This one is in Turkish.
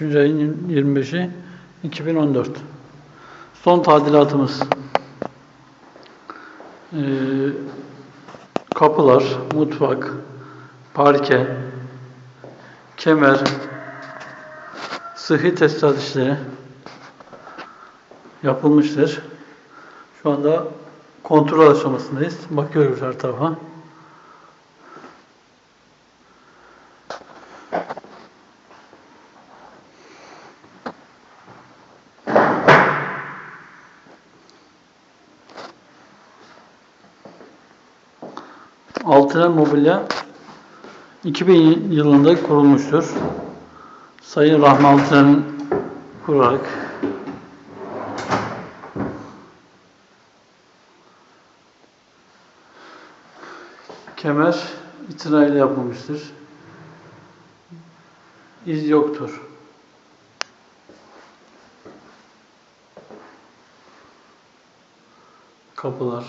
3. ayın 25'i 2014. Son tadilatımız. Ee, kapılar, mutfak, parke, kemer, sıhhi tesisat işleri yapılmıştır. Şu anda kontrol aşamasındayız. Bakıyoruz her tarafa. Altıren Mobilya 2000 yılında kurulmuştur. Sayın Rahmi Altıren kurarak kemer itinayla yapılmıştır. İz yoktur. Kapılar